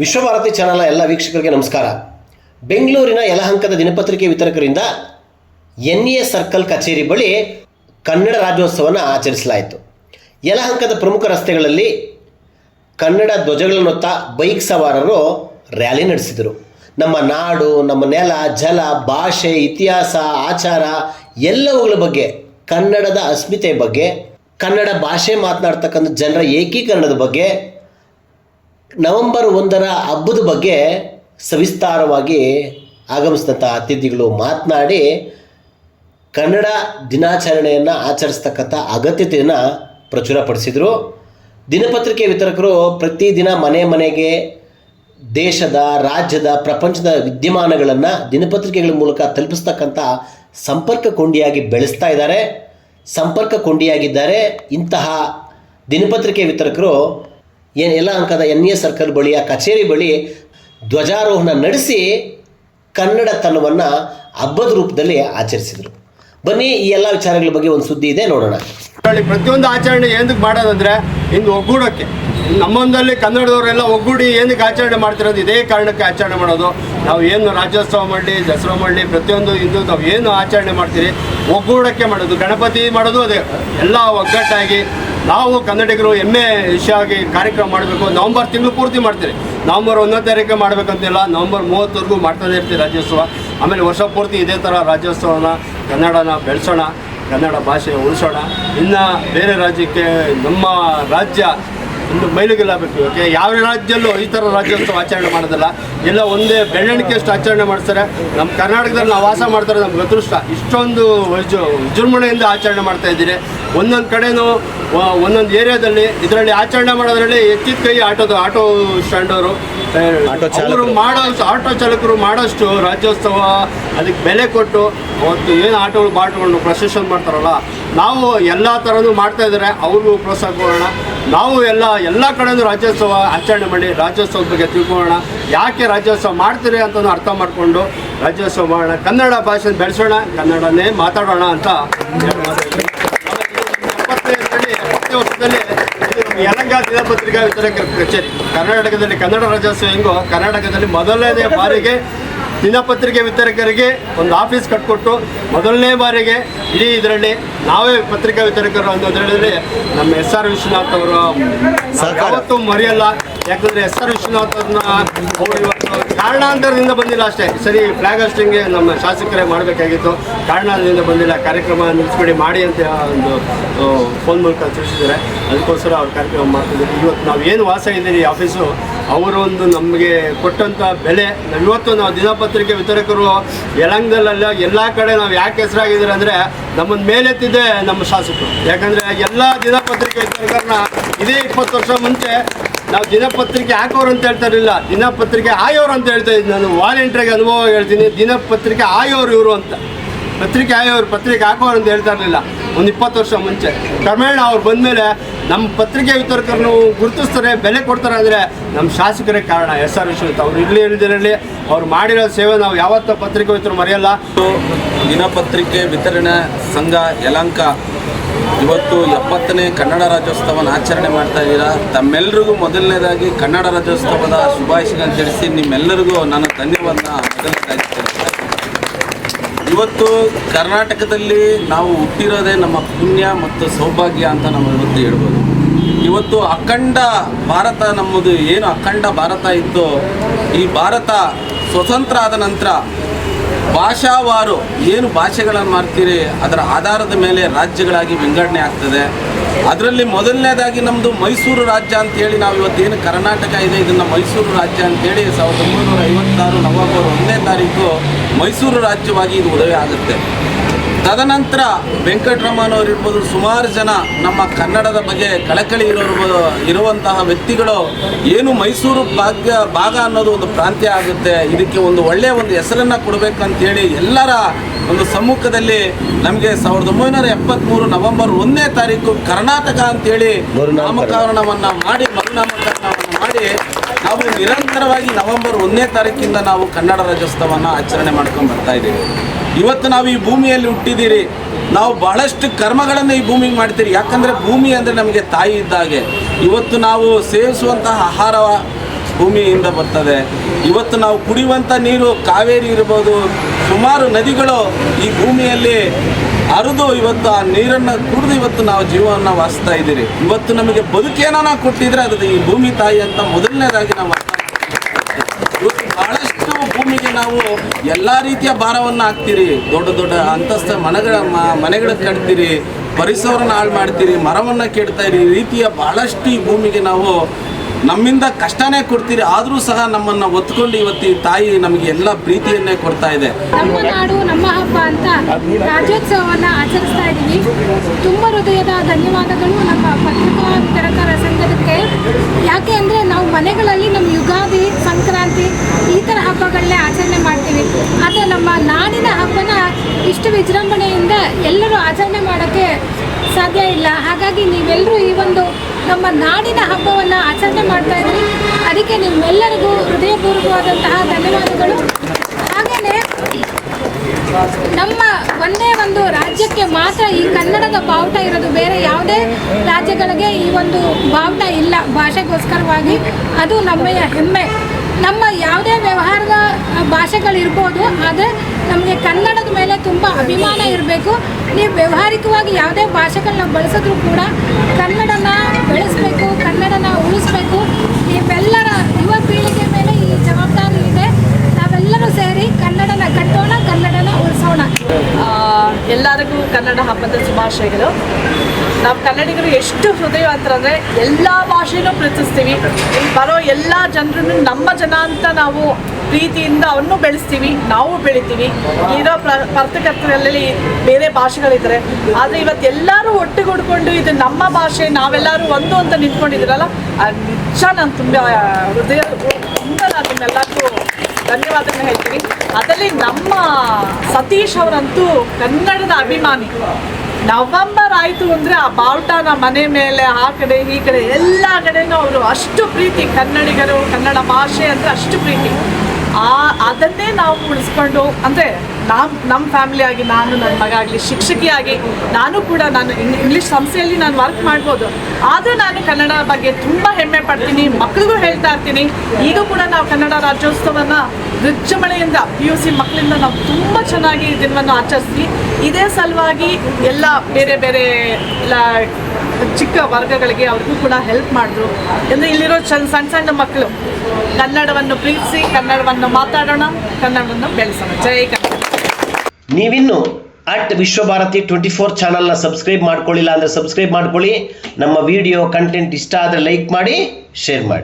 Vishwabharati channel ಎಲ್ಲ ವೀಕ್ಷಕರಿಗೆ ನಮಸ್ಕಾರ. ಬೆಂಗಳೂರಿನ ಯಲಹಂಕದ ದಿನಪತ್ರಿಕೆ ವಿತರಕರಿಂದ ಎನ್ ಎ ಸರ್ಕಲ್ ಕಚೇರಿ ಬಳಿ ಕನ್ನಡ ರಾಜ್ಯೋತ್ಸವವನ್ನು ಆಚರಿಸಲಾಯಿತು. ಯಲಹಂಕದ ಪ್ರಮುಖ ರಸ್ತೆಗಳಲ್ಲಿ ಕನ್ನಡ ಧ್ವಜಗಳನ್ನು ಹೊತ್ತ ಬೈಕ್ ಸವಾರರು ರ್ಯಾಲಿ ನಡೆಸಿದರು. ನಮ್ಮ ನಾಡು, ನಮ್ಮ ನೆಲ, ಜಲ, ಭಾಷೆ, ಇತಿಹಾಸ, ಆಚಾರ ಎಲ್ಲವುಗಳ ಬಗ್ಗೆ, ಕನ್ನಡದ ಅಸ್ಮಿತೆ ಬಗ್ಗೆ, ಕನ್ನಡ ಭಾಷೆ ಮಾತನಾಡ್ತಕ್ಕಂಥ ಜನರ ಏಕೀಕರಣದ ಬಗ್ಗೆ ನವೆಂಬರ್ ಒಂದರ ಹಬ್ಬದ ಬಗ್ಗೆ ಸವಿಸ್ತಾರವಾಗಿ ಆಗಮಿಸಿದಂಥ ಅತಿಥಿಗಳು ಮಾತನಾಡಿ ಕನ್ನಡ ದಿನಾಚರಣೆಯನ್ನು ಆಚರಿಸ್ತಕ್ಕಂಥ ಅಗತ್ಯತೆಯನ್ನು ಪ್ರಚುರಪಡಿಸಿದರು. ದಿನಪತ್ರಿಕೆ ವಿತರಕರು ಪ್ರತಿದಿನ ಮನೆ ಮನೆಗೆ ದೇಶದ, ರಾಜ್ಯದ, ಪ್ರಪಂಚದ ವಿದ್ಯಮಾನಗಳನ್ನು ದಿನಪತ್ರಿಕೆಗಳ ಮೂಲಕ ತಲುಪಿಸ್ತಕ್ಕಂಥ ಸಂಪರ್ಕ ಕೊಂಡಿಯಾಗಿ ಬೆಳೆಸ್ತಾ ಇದ್ದಾರೆ. ಸಂಪರ್ಕ ಕೊಂಡಿಯಾಗಿದ್ದಾರೆ. ಇಂತಹ ದಿನಪತ್ರಿಕೆ ವಿತರಕರು ಏನು ಎಲ್ಲ ಅಂಕದ ಎನ್ ಎ ಸರ್ಕಲ್ ಆ ಕಚೇರಿ ಬಳಿ ಧ್ವಜಾರೋಹಣ ನಡೆಸಿ ಕನ್ನಡತನವನ್ನು ಹಬ್ಬದ ರೂಪದಲ್ಲಿ ಆಚರಿಸಿದರು. ಬನ್ನಿ ಈ ಎಲ್ಲ ವಿಚಾರಗಳ ಬಗ್ಗೆ ಒಂದು ಸುದ್ದಿ ಇದೆ, ನೋಡೋಣ. ಪ್ರತಿಯೊಂದು ಆಚರಣೆ ಏನಕ್ಕೆ ಮಾಡೋದಂದ್ರೆ ಇನ್ನು ಒಗ್ಗೂಡಕ್ಕೆ. ನಮ್ಮೊಂದಲ್ಲಿ ಕನ್ನಡದವರೆಲ್ಲ ಒಗ್ಗೂಡಿ ಏನಕ್ಕೆ ಆಚರಣೆ ಮಾಡ್ತಿರೋದು? ಇದೇ ಕಾರಣಕ್ಕೆ ಆಚರಣೆ ಮಾಡೋದು. ನಾವು ಏನು ರಾಜ್ಯೋತ್ಸವ ಮಾಡಲಿ, ದಸರಾ ಮಾಡಲಿ, ಪ್ರತಿಯೊಂದು ಇಂದು ನಾವು ಏನು ಆಚರಣೆ ಮಾಡ್ತೀರಿ, ಒಗ್ಗೂಡಕ್ಕೆ ಮಾಡೋದು. ಗಣಪತಿ ಮಾಡೋದು ಅದೇ. ಎಲ್ಲ ಒಗ್ಗಟ್ಟಾಗಿ ನಾವು ಕನ್ನಡಿಗರು ಹೆಮ್ಮೆ ಆಗಿ ಕಾರ್ಯಕ್ರಮ ಮಾಡಬೇಕು. ನವಂಬರ್ ತಿಂಗಳು ಪೂರ್ತಿ ಮಾಡ್ತೀರಿ. ನವಂಬರ್ ಒಂದನೇ ತಾರೀಕು ಮಾಡಬೇಕಂತಿಲ್ಲ. ನವಂಬರ್ ಮೂವತ್ತರೆಗೂ ಮಾಡ್ತಾನೆ ಇರ್ತೀವಿ ರಾಜ್ಯೋತ್ಸವ. ಆಮೇಲೆ ವರ್ಷ ಪೂರ್ತಿ ಇದೇ ಥರ ರಾಜ್ಯೋತ್ಸವನ, ಕನ್ನಡನ ಬೆಳೆಸೋಣ. ಕನ್ನಡ ಭಾಷೆ ಉಳಿಸೋಣ. ಇನ್ನು ಬೇರೆ ರಾಜ್ಯಕ್ಕೆ ನಮ್ಮ ರಾಜ್ಯ ಒಂದು ಮೈಲಿಗೆಲ್ಲಬೇಕು ಯಾಕೆ? ಯಾವ ರಾಜ್ಯಲ್ಲೂ ಈ ಥರ ರಾಜ್ಯೋತ್ಸವ ಆಚರಣೆ ಮಾಡೋದಿಲ್ಲ. ಎಲ್ಲ ಒಂದೇ ಬೆರಳಿಕೆಯಷ್ಟು ಆಚರಣೆ ಮಾಡ್ತಾರೆ. ನಮ್ಮ ಕರ್ನಾಟಕದಲ್ಲಿ ನಾವು ವಾಸ ಮಾಡ್ತಾರೆ ನಮ್ಗೆ ಅದೃಷ್ಟ. ಇಷ್ಟೊಂದು ವಿಜೃ ವಿಜೃಂಭಣೆಯಿಂದ ಆಚರಣೆ ಮಾಡ್ತಾ ಇದ್ದೀರಿ. ಒಂದೊಂದು ಕಡೆನೂ ಒಂದೊಂದು ಏರಿಯಾದಲ್ಲಿ ಇದರಲ್ಲಿ ಆಚರಣೆ ಮಾಡೋದ್ರಲ್ಲಿ ಎತ್ತಿದ ಕೈ ಆಟೋದು ಆಟೋ ಸ್ಟ್ಯಾಂಡವರು. ಆಟೋ ಚಾಲಕರು. ಅವರು ಮಾಡೋ ಆಟೋ ಚಾಲಕರು ಮಾಡೋಷ್ಟು ರಾಜ್ಯೋತ್ಸವ ಅದಕ್ಕೆ ಬೆಲೆ ಕೊಟ್ಟು ಅವತ್ತು ಏನು ಆಟಗಳು ಬಾಟ್ಕೊಂಡು ಪ್ರೊಸೆಷನ್ ಮಾಡ್ತಾರಲ್ಲ, ನಾವು ಎಲ್ಲ ಥರನೂ ಮಾಡ್ತಾ ಇದ್ದಾರೆ ಅವ್ರಿಗೂ ಪ್ರೋತ್ಸಾಹ ಕೊಡೋಣ. ನಾವು ಎಲ್ಲ ಎಲ್ಲ ಕಡೆಯೂ ರಾಜ್ಯೋತ್ಸವ ಆಚರಣೆ ಮಾಡಿ, ರಾಜ್ಯೋತ್ಸವದ ಬಗ್ಗೆ ತಿಳ್ಕೊಳ್ಳೋಣ. ಯಾಕೆ ರಾಜ್ಯೋತ್ಸವ ಮಾಡ್ತೀರಿ ಅಂತ ಅರ್ಥ ಮಾಡಿಕೊಂಡು ರಾಜ್ಯೋತ್ಸವ ಮಾಡೋಣ. ಕನ್ನಡ ಭಾಷೆ ಬೆಳೆಸೋಣ, ಕನ್ನಡನೇ ಮಾತಾಡೋಣ ಅಂತ ವರ್ಷದಲ್ಲಿ ಯಲಂಗ ದಿನಪತ್ರಿಕಾ ವಿತರಕರ ಕಚೇರಿ. ಕರ್ನಾಟಕದಲ್ಲಿ ಕನ್ನಡ ರಾಜ್ಯೋತ್ಸವ ಹೆಂಗೋ, ಕರ್ನಾಟಕದಲ್ಲಿ ಮೊದಲನೇ ಬಾರಿಗೆ ದಿನಪತ್ರಿಕೆ ವಿತರಕರಿಗೆ ಒಂದು ಆಫೀಸ್ ಕಟ್ಕೊಟ್ಟು ಮೊದಲನೇ ಬಾರಿಗೆ ಇಡೀ ಇದರಲ್ಲಿ ನಾವೇ ಪತ್ರಿಕಾ ವಿತರಕರು ಅನ್ನೋದ್ರಲ್ಲಿ ನಮ್ಮ ಎಸ್ ಆರ್ ವಿಶ್ವನಾಥ್ ಅವರು. ಯಾವತ್ತೂ ಮರೆಯಲ್ಲ. ಯಾಕಂದ್ರೆ ಎಸ್ ಆರ್ ವಿಶ್ವನಾಥ್ ಅವ್ರನ್ನ ಅವರು ಇವತ್ತು ಕಾರಣಾಂತರದಿಂದ ಬಂದಿಲ್ಲ ಅಷ್ಟೇ. ಸರಿ ಫ್ಲಾಗ್ ಹಾಸ್ಟಿಂಗ್ಗೆ ನಮ್ಮ ಶಾಸಕರೇ ಮಾಡಬೇಕಾಗಿತ್ತು. ಕಾರಣದಿಂದ ಬಂದಿಲ್ಲ. ಕಾರ್ಯಕ್ರಮ ನಿಲ್ಲಿಸ್ಬಿಡಿ ಮಾಡಿ ಅಂತ ಒಂದು ಫೋನ್ ಮೂಲಕ ತಿಳಿಸಿದ್ದಾರೆ. ಅದಕ್ಕೋಸ್ಕರ ಅವ್ರ ಕಾರ್ಯಕ್ರಮ ಮಾಡ್ತಿದ್ದೀವಿ ಇವತ್ತು ನಾವು ಏನು ವಾಸ ಇದ್ದೀವಿ ಈ ಆಫೀಸು ಅವರು ಒಂದು ನಮಗೆ ಕೊಟ್ಟಂಥ ಬೆಲೆ ಇವತ್ತು ನಾವು ದಿನಪತ್ರಿಕೆ ವಿತರಕರು ಯಲಂಗದಲ್ಲೆಲ್ಲ ಎಲ್ಲ ಕಡೆ ನಾವು ಯಾಕೆ ಹೆಸರಾಗಿದ್ದಾರೆ ಅಂದರೆ ನಮ್ಮನ್ನು ಮೇಲೆತ್ತಿದ್ದೆ ನಮ್ಮ ಶಾಸಕರು. ಯಾಕಂದರೆ ಎಲ್ಲ ದಿನಪತ್ರಿಕೆ ವಿತರಕರನ್ನ ಇದೇ ಇಪ್ಪತ್ತು ವರ್ಷ ಮುಂಚೆ ನಾವು ದಿನಪತ್ರಿಕೆ ಹಾಕೋರು ಅಂತ ಹೇಳ್ತಾ ಇರಲಿಲ್ಲ. ದಿನಪತ್ರಿಕೆ ಆಯೋರು ಅಂತ ಹೇಳ್ತಾ ಇದ್ದೀನಿ ನಾನು. ವಾಲಂಟ್ರಿಗೆ ಅನುಭವ ಹೇಳ್ತೀನಿ. ದಿನಪತ್ರಿಕೆ ಆಯೋರು ಇವರು ಅಂತ. ಪತ್ರಿಕೆ ಆಯೋರು, ಪತ್ರಿಕೆ ಹಾಕೋರು ಅಂತ ಹೇಳ್ತಾ ಇರಲಿಲ್ಲ. ಒಂದು ಇಪ್ಪತ್ತು ವರ್ಷ ಮುಂಚೆ. ಕ್ರಮೇಣ ಅವ್ರು ಬಂದಮೇಲೆ ನಮ್ಮ ಪತ್ರಿಕೆ ವಿತರಕರನ್ನು ಗುರುತಿಸ್ತಾರೆ, ಬೆಲೆ ಕೊಡ್ತಾರೆ ಅಂದರೆ ನಮ್ಮ ಶಾಸಕರೇ ಕಾರಣ. ಎಸ್ ಆರ್ ವಿಶ್ವನಾಥ್ ಅವ್ರು ಇರಲಿ ಇರದಿರಲಿ ಅವ್ರು ಮಾಡಿರೋ ಸೇವೆ ನಾವು ಯಾವತ್ತೂ ಪತ್ರಿಕೆ ವಿತರ ಮರೆಯಲ್ಲ. ದಿನಪತ್ರಿಕೆ ವಿತರಣಾ ಸಂಘ ಯಲಂಕ, ಇವತ್ತು ಎಪ್ಪತ್ತನೇ ಕನ್ನಡ ರಾಜ್ಯೋತ್ಸವನ ಆಚರಣೆ ಮಾಡ್ತಾ ಇದ್ದೀರಾ? ತಮ್ಮೆಲ್ಲರಿಗೂ ಮೊದಲನೇದಾಗಿ ಕನ್ನಡ ರಾಜ್ಯೋತ್ಸವದ ಶುಭಾಶಯ ತಿಳಿಸಿ ನಿಮ್ಮೆಲ್ಲರಿಗೂ ನಾನು ಧನ್ಯವಾದ ಮೊದಲನೇದಾಗಿ ಇವತ್ತು ಕರ್ನಾಟಕದಲ್ಲಿ ನಾವು ಹುಟ್ಟಿರೋದೇ ನಮ್ಮ ಪುಣ್ಯ ಮತ್ತು ಸೌಭಾಗ್ಯ ಅಂತ ನಾವು ಇವತ್ತು ಹೇಳ್ಬೋದು. ಇವತ್ತು ಅಖಂಡ ಭಾರತ ನಮ್ಮದು, ಏನು ಅಖಂಡ ಭಾರತ ಇತ್ತು, ಈ ಭಾರತ ಸ್ವತಂತ್ರ ಆದ ನಂತರ ಭಾಷಾವಾರು, ಏನು ಭಾಷೆಗಳನ್ನು ಮಾಡ್ತೀರಿ? ಅದರ ಆಧಾರದ ಮೇಲೆ ರಾಜ್ಯಗಳಾಗಿ ವಿಂಗಡಣೆ ಆಗ್ತದೆ. ಅದರಲ್ಲಿ ಮೊದಲನೇದಾಗಿ ನಮ್ಮದು ಮೈಸೂರು ರಾಜ್ಯ ಅಂತೇಳಿ ನಾವು ಇವತ್ತೇನು ಕರ್ನಾಟಕ ಇದೆ, ಇದನ್ನು ಮೈಸೂರು ರಾಜ್ಯ ಅಂತೇಳಿ ಸಾವಿರದ ಒಂಬೈನೂರ ಐವತ್ತಾರು ನವೆಂಬರ್ ಒಂದನೇ ತಾರೀಕು ಮೈಸೂರು ರಾಜ್ಯವಾಗಿ ಇದು ಉದಯ ಆಗುತ್ತೆ. ತದನಂತರ ವೆಂಕಟರಮಣವ್ರು ಅವರಿರ್ಬೋದು ಸುಮಾರು ಜನ ನಮ್ಮ ಕನ್ನಡದ ಬಗ್ಗೆ ಕಳಕಳಿ ಇರೋರ್ಬೋದು ಇರುವಂತಹ ವ್ಯಕ್ತಿಗಳು ಏನು ಮೈಸೂರು ಭಾಗ್ಯ ಭಾಗ ಅನ್ನೋದು ಒಂದು ಪ್ರಾಂತ್ಯ ಆಗುತ್ತೆ ಇದಕ್ಕೆ ಒಂದು ಒಳ್ಳೆಯ ಒಂದು ಹೆಸರನ್ನು ಕೊಡಬೇಕಂತೇಳಿ ಎಲ್ಲರ ಒಂದು ಸಮ್ಮುಖದಲ್ಲಿ ನಮಗೆ ಸಾವಿರದ ಒಂಬೈನೂರ ಎಪ್ಪತ್ತ್ಮೂರು ನವೆಂಬರ್ ಒಂದನೇ ತಾರೀಕು ಕರ್ನಾಟಕ ಅಂತೇಳಿ. ನಾಮಕರಣವನ್ನು ಮಾಡಿ ಮರುನಾಮಕರಣವನ್ನು ಮಾಡಿ ನಾವು ನಿರಂತರವಾಗಿ ನವೆಂಬರ್ ಒಂದನೇ ತಾರೀಕಿಂದ ನಾವು ಕನ್ನಡ ರಾಜ್ಯೋತ್ಸವವನ್ನು ಆಚರಣೆ ಮಾಡ್ಕೊಂಡು ಬರ್ತಾ ಇದ್ದೀವಿ ಇವತ್ತು ನಾವು ಈ ಭೂಮಿಯಲ್ಲಿ ಹುಟ್ಟಿದ್ದೀರಿ. ನಾವು ಬಹಳಷ್ಟು ಕರ್ಮಗಳನ್ನು ಈ ಭೂಮಿಗೆ ಮಾಡ್ತೀರಿ. ಯಾಕಂದರೆ ಭೂಮಿ ಅಂದರೆ ನಮಗೆ ತಾಯಿ ಇದ್ದಾಗೆ. ಇವತ್ತು ನಾವು ಸೇವಿಸುವಂತಹ ಆಹಾರ ಭೂಮಿಯಿಂದ ಬರ್ತದೆ. ಇವತ್ತು ನಾವು ಕುಡಿಯುವಂಥ ನೀರು ಕಾವೇರಿ ಇರ್ಬೋದು, ಸುಮಾರು ನದಿಗಳು ಈ ಭೂಮಿಯಲ್ಲಿ ಅರಿದು ಇವತ್ತು ಆ ನೀರನ್ನು ಕುಡಿದು ಇವತ್ತು ನಾವು ಜೀವವನ್ನು ವಾಸಿಸ್ತಾ ಇದ್ದೀರಿ. ಇವತ್ತು ನಮಗೆ ಬದುಕೇನ ಕೊಟ್ಟಿದ್ರೆ ಅದು ಈ ಭೂಮಿ ತಾಯಿ ಅಂತ ಮೊದಲನೇದಾಗಿ ನಾವು ಭೂಮಿಗೆ ನಾವು ಎಲ್ಲ ರೀತಿಯ ಭಾರವನ್ನು ಹಾಕ್ತೀರಿ. ದೊಡ್ಡ ದೊಡ್ಡ ಅಂತಸ್ಥ ಮನೆಗಳ ಮನೆಗಳ ಕಟ್ತೀರಿ. ಪರಿಸರವನ್ನು ಹಾಳು ಮಾಡ್ತೀರಿ. ಮರವನ್ನು ಕೆಡ್ತಾ ಇರಿ. ರೀತಿಯ ಬಹಳಷ್ಟು ಈ ಭೂಮಿಗೆ ನಾವು ನಮ್ಮಿಂದ ಕಷ್ಟನೇ ಕೊಡ್ತೀರಿ, ಆದರೂ ಸಹ ನಮ್ಮನ್ನು ಒತ್ಕೊಂಡು ಇವತ್ತು ಈ ತಾಯಿ ನಮಗೆ ಎಲ್ಲ ಪ್ರೀತಿಯನ್ನೇ ಕೊಡ್ತಾ ಇದೆ. ನಮ್ಮ ನಾಡು, ನಮ್ಮ ಹಬ್ಬ ಅಂತ ರಾಜ್ಯೋತ್ಸವವನ್ನು ಆಚರಿಸ್ತಾ ಇದ್ದೀವಿ. ತುಂಬ ಹೃದಯದ ಧನ್ಯವಾದಗಳು ನಮ್ಮ ಪತ್ರಿಕಾ ವಿತರಕರ ಸಂಘದಕ್ಕೆ ಯಾಕೆ ಅಂದರೆ ನಾವು ಮನೆಗಳಲ್ಲಿ ನಮ್ಮ ಯುಗಾದಿ, ಸಂಕ್ರಾಂತಿ ಈ ಥರ ಹಬ್ಬಗಳನ್ನೇ ಆಚರಣೆ ಮಾಡ್ತೀವಿ. ಆದರೆ ನಮ್ಮ ನಾಡಿನ ಹಬ್ಬನ ಇಷ್ಟು ವಿಜೃಂಭಣೆಯಿಂದ ಎಲ್ಲರೂ ಆಚರಣೆ ಮಾಡೋಕ್ಕೆ ಸಾಧ್ಯ ಇಲ್ಲ. ಹಾಗಾಗಿ ನೀವೆಲ್ಲರೂ ಈ ಒಂದು ನಮ್ಮ ನಾಡಿನ ಹಬ್ಬವನ್ನು ಆಚರಣೆ ಮಾಡ್ತಾ ಇದ್ದೀವಿ ಅದಕ್ಕೆ ನಿಮ್ಮೆಲ್ಲರಿಗೂ ಹೃದಯಪೂರ್ವಕವಾದಂತಹ ಧನ್ಯವಾದಗಳು. ಹಾಗೆಯೇ ನಮ್ಮ ಒಂದೇ ಒಂದು ರಾಜ್ಯಕ್ಕೆ ಮಾತ್ರ ಈ ಕನ್ನಡದ ಬಾವುಟ ಇರೋದು ಬೇರೆ ಯಾವುದೇ ರಾಜ್ಯಗಳಿಗೆ ಈ ಒಂದು ಬಾವುಟ ಇಲ್ಲ ಭಾಷೆಗೋಸ್ಕರವಾಗಿ. ಅದು ನಮ್ಮೆಯ ಹೆಮ್ಮೆ. ನಮ್ಮ ಯಾವುದೇ ವ್ಯವಹಾರದ ಭಾಷೆಗಳಿರ್ಬೋದು, ಆದರೆ ನಮಗೆ ಕನ್ನಡದ ಮೇಲೆ ತುಂಬ ಅಭಿಮಾನ ಇರಬೇಕು. ನೀವು ವ್ಯವಹಾರಿಕವಾಗಿ ಯಾವುದೇ ಭಾಷೆಗಳನ್ನ ಬಳಸಿದ್ರೂ ಕೂಡ ಕನ್ನಡನ ಬೆಳೆಸಬೇಕು, ಕನ್ನಡನ ಉಳಿಸ್ಬೇಕು. ಇವೆಲ್ಲರ ಯುವ ಪೀಳಿಗೆ ಮೇಲೆ ಈ ಜವಾಬ್ದಾರಿ ಇದೆ. ನಾವೆಲ್ಲರೂ ಸೇರಿ ಕನ್ನಡನ ಕಟ್ಟೋಣ, ಕನ್ನಡನ ಉಳಿಸೋಣ. ಎಲ್ಲರಿಗೂ ಕನ್ನಡ ಹಬ್ಬದ ಶುಭಾಶಯಗಳು. ನಾವು ಕನ್ನಡಿಗರು ಎಷ್ಟು ಹೃದಯವಂತರಂದರೆ ಎಲ್ಲ ಭಾಷೆನೂ ಪ್ರೀತಿಸ್ತೀವಿ. ಬರೋ ಎಲ್ಲ ಜನರನ್ನು ನಮ್ಮ ಜನ ಅಂತ ನಾವು ಪ್ರೀತಿಯಿಂದ ಅವನ್ನು ಬೆಳೆಸ್ತೀವಿ, ನಾವು ಬೆಳಿತೀವಿ. ಇರೋ ಪರ್ತಕರ್ತರಲ್ಲಿ ಬೇರೆ ಭಾಷೆಗಳಿದ್ದಾರೆ. ಆದರೆ ಇವತ್ತು ಎಲ್ಲರೂ ಒಟ್ಟಿಗೂಡ್ಕೊಂಡು ಇದು ನಮ್ಮ ಭಾಷೆ, ನಾವೆಲ್ಲರೂ ಒಂದು ಅಂತ ನಿಂತ್ಕೊಂಡಿದ್ದೀರಲ್ಲ ಅದು ನಿಜ ನಾನು ತುಂಬ ಹೃದಯ ತುಂಬ ನಾನು ನಿಮ್ಮೆಲ್ಲರಿಗೂ ಧನ್ಯವಾದಗಳನ್ನ ಹೇಳ್ತೀನಿ. ಅದರಲ್ಲಿ ನಮ್ಮ ಸತೀಶ್ ಅವರಂತೂ ಕನ್ನಡದ ಅಭಿಮಾನಿ. ನವಂಬರ್ ಆಯಿತು ಅಂದರೆ ಆ ಬಾವುಟನ ಮನೆ ಮೇಲೆ, ಆ ಕಡೆ ಈ ಕಡೆ, ಎಲ್ಲ ಕಡೆನೂ ಅವರು ಅಷ್ಟು ಪ್ರೀತಿ. ಕನ್ನಡಿಗರು, ಕನ್ನಡ ಭಾಷೆ ಅಂದರೆ ಅಷ್ಟು ಪ್ರೀತಿ. ಆ, ಅದನ್ನೇ ನಾವು ಉಳಿಸ್ಕೊಂಡು, ಅಂದರೆ ನಾವು ನಮ್ಮ ಫ್ಯಾಮಿಲಿ ಆಗಿ ನಾನು ನನ್ನ ಮಗ ಆಗಲಿ ಶಿಕ್ಷಕಿಯಾಗಿ ನಾನು ಕೂಡ ನಾನು ಇಂಗ್- ಇಂಗ್ಲೀಷ್ ಸಂಸ್ಥೆಯಲ್ಲಿ ನಾನು ವರ್ಕ್ ಮಾಡ್ಬೋದು. ಆದರೂ ನಾನು ಕನ್ನಡ ಬಗ್ಗೆ ತುಂಬ ಹೆಮ್ಮೆ ಪಡ್ತೀನಿ ಮಕ್ಕಳಿಗೂ ಹೇಳ್ತಾ ಇರ್ತೀನಿ. ಈಗ ಕೂಡ ನಾವು ಕನ್ನಡ ರಾಜ್ಯೋತ್ಸವನ ವಿಜೃಂಭಣೆಯಿಂದ ಪಿ ಯು ಸಿ ಮಕ್ಕಳಿಂದ ನಾವು ತುಂಬ ಚೆನ್ನಾಗಿ ದಿನವನ್ನು ಆಚರಿಸ್ತೀವಿ. ಇದೇ ಸಲುವಾಗಿ ಎಲ್ಲ ಬೇರೆ ಬೇರೆ ಎಲ್ಲ ಚಿಕ್ಕ ವರ್ಗಗಳಿಗೆ ಅವ್ರಿಗೂ ಕೂಡ ಹೆಲ್ಪ್ ಮಾಡಿದ್ರು. ಅಂದರೆ ಇಲ್ಲಿರೋ ಸಣ್ಣ ಸಣ್ಣ ಸಣ್ಣ ಮಕ್ಕಳು ಕನ್ನಡವನ್ನು ಪ್ರೀತಿಸಿ, ಕನ್ನಡವನ್ನು ಮಾತಾಡೋಣ, ಕನ್ನಡವನ್ನು ಬೆಳೆಸೋಣ. ಜೈ ಕನ್ನಡ. ನೀವಿನ್ನು ಅಟ್ ವಿಶ್ವಭಾರತಿ ಟ್ವೆಂಟಿ ಫೋರ್ ಚಾನಲ್ನ ಸಬ್ಸ್ಕ್ರೈಬ್ ಮಾಡ್ಕೊಳ್ಳಿಲ್ಲ ಅಂದರೆ ಸಬ್ಸ್ಕ್ರೈಬ್ ಮಾಡ್ಕೊಳ್ಳಿ. ನಮ್ಮ ವಿಡಿಯೋ ಕಂಟೆಂಟ್ ಇಷ್ಟ ಆದರೆ ಲೈಕ್ ಮಾಡಿ ಶೇರ್ ಮಾಡಿ.